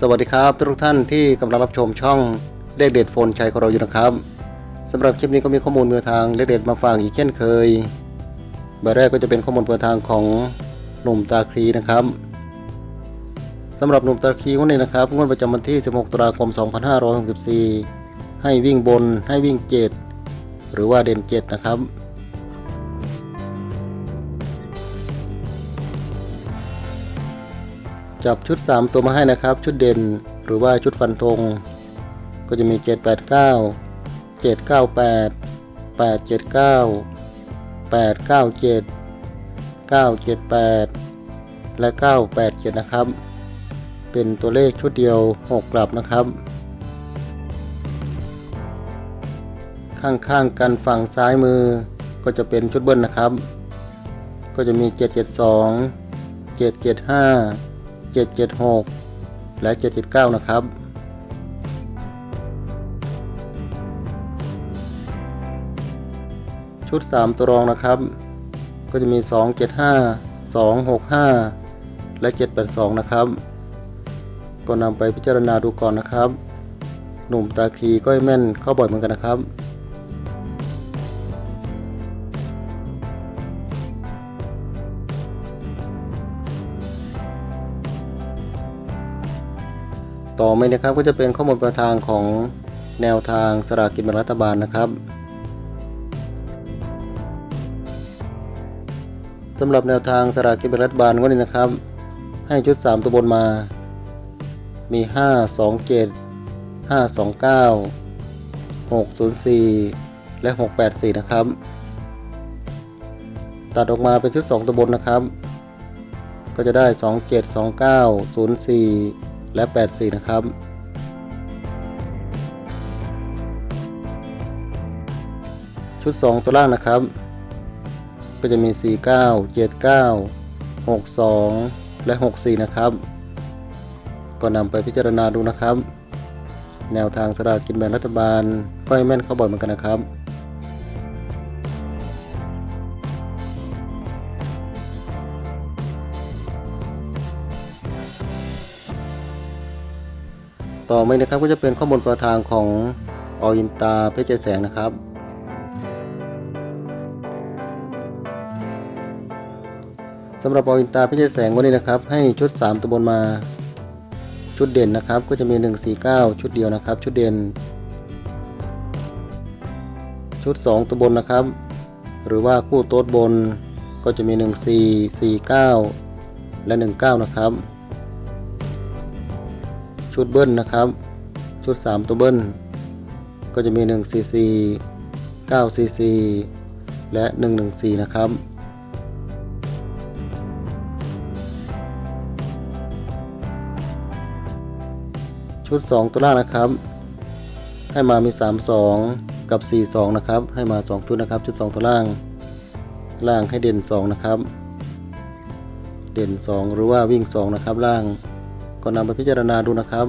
สวัสดีครับทุกท่านที่กำลังรับชมช่องเลขเด็ดโฟนชัยของเราอยู่นะครับสำหรับคลิปนี้ก็มีข้อมูลเมือทางเลขเด็ดมาฝากอีกเช่นเคยใบแรกก็จะเป็นข้อมูลเมือทางของหนุ่มตาคลีนะครับสำหรับหนุ่มตาคลีคนนี้นะครับงวดประจำวันที่ 16 ตุลาคม 2564 ให้วิ่งบนให้วิ่ง7หรือว่าเด่น7นะครับ จับชุด 3 ตัวมาให้นะครับ ชุดเด่นหรือว่าชุดฟันธงก็จะมี 789 798 879 897 978 และ 987 นะครับ เป็นตัวเลขชุดเดียว 6 กลับนะครับ ข้างๆกันฝั่งซ้ายมือก็จะเป็นชุดเบิ้ลนะครับ ก็จะมี 772 775 776 และ 779 นะครับ ชุด 3 ตัวรองนะครับ ก็จะมี 275 265 และ 782 นะครับ ก็นำไปพิจารณาดูก่อนนะครับ หนุ่มตาคีก็แม่นเข้าบ่อยเหมือนกันนะครับ ต่อไปนะครับก็จะเป็นข้อมูลประทางของแนวทางสลากกินแบ่งรัฐบาลนะครับสำหรับแนวทางสลากกินแบ่งรัฐบาลวันนี้นะครับ ให้ชุด 3 ตัวบนมา มี 5 2 7 5 2 9 6 0 4 และ 684 นะครับ ตัดออกมาเป็นชุด 2 ตัวบนนะครับ ก็จะได้ 2 7 2 9 0 4 และ 84 นะครับ ชุด 2 ตัวล่างนะครับ ก็จะมี 49 79 62 และ 64 นะครับ ก็นำไปพิจารณาดูนะครับ แนวทางสลากกินแบ่งรัฐบาล ก็ให้แม่นเข้าบ่อยเหมือนกันนะครับ ต่อไปนะครับก็จะเป็นข้อมูลประทางของออินตาเพชรใจแสงนะครับสำหรับออินตาเพชรใจแสงวันนี้นะครับ ให้ชุด 3ตัวบนมาชุดเด่นนะครับ ก็จะมี 149 ชุดเดียวนะครับ ชุดเด่น ชุด 2ตัวบนนะครับ หรือว่าคู่โต๊ดบนก็จะมี 1449 และ 19 นะครับ ชุดเบิ้ลนะครับ ชุด 3 ตัวเบิ้ล ก็จะมี 1 cc 9 cc และ 114 นะครับชุด 2 ตัวล่างนะครับ ให้มามี 3 2 กับ 4 2 นะครับ ให้มา 2 ชุดนะครับ ชุด 2 ตัวล่าง ล่างให้เด่น 2 นะครับ เด่น 2 หรือว่าวิ่ง 2 นะครับล่าง ก็นำไปพิจารณาดูนะครับ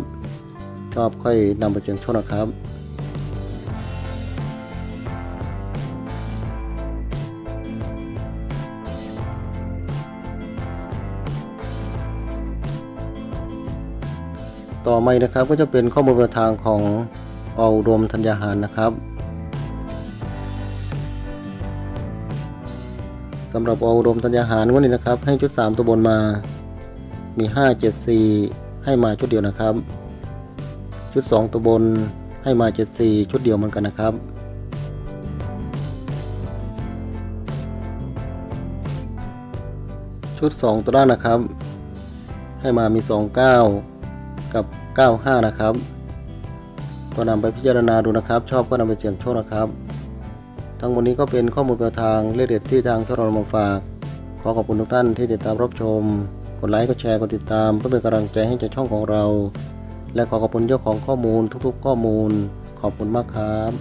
ชอบค่อยนำไปเสียงโชคนะครับต่อมานะครับก็จะเป็นข้อมูลประทางของเออุดมธัญญาหารนะครับสำหรับเออุดมธัญญาหารวันนี้นะครับ ให้ชุด 3 ตัวบนมามี 5 7 4 ให้มาชุดเดียวนะครับ ชุด 2 ตัวบนให้มา 7 4 ชุดเดียวเหมือนกันนะครับ ชุด 2 ตัวล่างนะครับ ให้มามี 2 9 กับ 95 นะครับก็นำไปพิจารณาดูนะครับ ชอบก็นำไปเสี่ยงโชคนะครับทั้งหมดนี้ก็เป็นข้อมูลแนวทางเลขเด็ดที่ทางทรนมาฝาก ขอขอบคุณทุกท่านที่ติดตามรับชม กดไลค์กดแชร์กดติดตามเพื่อเป็นกำลังใจให้ใจช่องของเรา และขอขอบคุณเจ้าของข้อมูลทุกๆ ข้อมูล ขอบคุณมากครับ